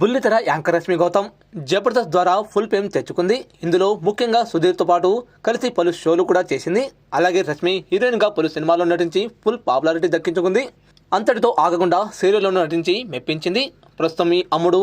బుల్లితెర యాంకర్ రష్మి గౌతమ్ జబర్దస్త్ ద్వారా full fame తెచ్చుకుంది. ఇందులో ముఖ్యంగా సుధీర్తో పాటు కలిసి పలు షోలు కూడా చేసింది. అలాగే రష్మి హీరోయిన్గా పలు సినిమాల్లో నటించి ఫుల్ పాపులారిటీ దక్కించుకుంది. అంతటితో ఆగకుండా సీరియల్లో నటించి మెప్పించింది. ప్రస్తుతం ఈ అమ్ముడు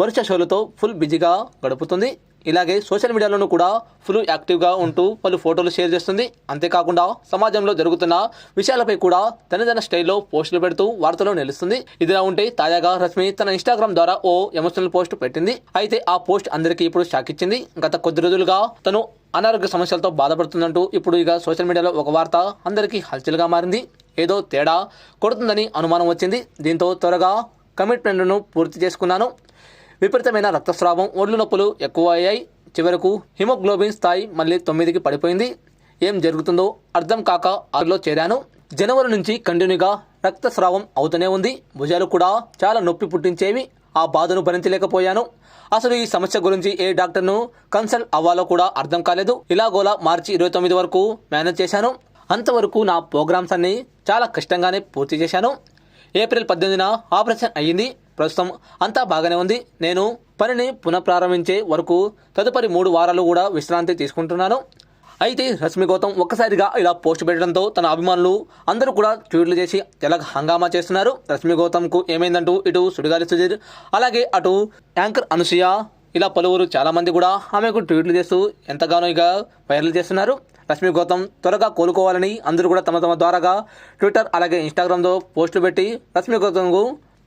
వరుస షోలతో ఫుల్ బిజీగా గడుపుతుంది. ఇలాగే సోషల్ మీడియాలోనూ కూడా ఫుల్ యాక్టివ్గా ఉంటూ పలు ఫోటోలు షేర్ చేస్తుంది. అంతేకాకుండా సమాజంలో జరుగుతున్న విషయాలపై కూడా తనదైన స్టైల్లో పోస్టులు పెడుతూ వార్తలో నిలుస్తుంది. ఇదిలా ఉంటే తాజాగా రష్మి తన ఇన్స్టాగ్రామ్ ద్వారా ఓ ఎమోషనల్ పోస్ట్ పెట్టింది. అయితే ఆ పోస్ట్ అందరికీ ఇప్పుడు షాక్ ఇచ్చింది. గత కొద్ది రోజులుగా తను అనారోగ్య సమస్యలతో బాధపడుతుందంటూ ఇప్పుడు ఇక సోషల్ మీడియాలో ఒక వార్త అందరికీ హల్చల్గా మారింది. ఏదో తేడా కొడుతుందని అనుమానం వచ్చింది. దీంతో త్వరగా కమిట్మెంట్ను పూర్తి చేసుకున్నాను. విపరీతమైన రక్తస్రావం ఒళ్ళు నొప్పులు ఎక్కువ అయ్యాయి చివరకు హిమోగ్లోబిన్ స్థాయి మళ్ళీ తొమ్మిదికి పడిపోయింది. ఏం జరుగుతుందో అర్థం కాక ఆరులో చేరాను. జనవరి నుంచి కంటిన్యూగా రక్తస్రావం అవుతూనే ఉంది. భుజాలు కూడా చాలా నొప్పి పుట్టించేవి. ఆ బాధను భరించలేకపోయాను. అసలు ఈ సమస్య గురించి ఏ డాక్టర్ను కన్సల్ట్ అవ్వాలో కూడా అర్థం కాలేదు. ఇలాగోలా మార్చి ఇరవై తొమ్మిది వరకు మేనేజ్ చేశాను. అంతవరకు నా ప్రోగ్రామ్స్ అన్ని చాలా కష్టంగానే పూర్తి చేశాను. ఏప్రిల్ పద్దెనిమిదిన ఆపరేషన్ అయ్యింది. ప్రస్తుతం అంతా బాగానే ఉంది. నేను పనిని పునఃప్రారంభించే వరకు తదుపరి మూడు వారాలు కూడా విశ్రాంతి తీసుకుంటున్నాను. అయితే రష్మి గౌతమ్ ఒక్కసారిగా ఇలా పోస్ట్ పెట్టడంతో తన అభిమానులు అందరూ కూడా ట్వీట్లు చేసి తెలగ హంగామా చేస్తున్నారు. రష్మి గౌతమ్కు ఏమైందంటూ ఇటు సుడిగాలి సుధీర్ అలాగే అటు యాంకర్ అనుసూయ ఇలా పలువురు చాలామంది కూడా ఆమెకు ట్వీట్లు చేస్తూ ఎంతగానో ఇక వైరల్ చేస్తున్నారు. రష్మి గౌతమ్ త్వరగా కోలుకోవాలని అందరూ కూడా తమ తమ ద్వారాగా ట్విట్టర్ అలాగే ఇన్స్టాగ్రామ్లో పోస్టులు పెట్టి రష్మి గౌతమ్కు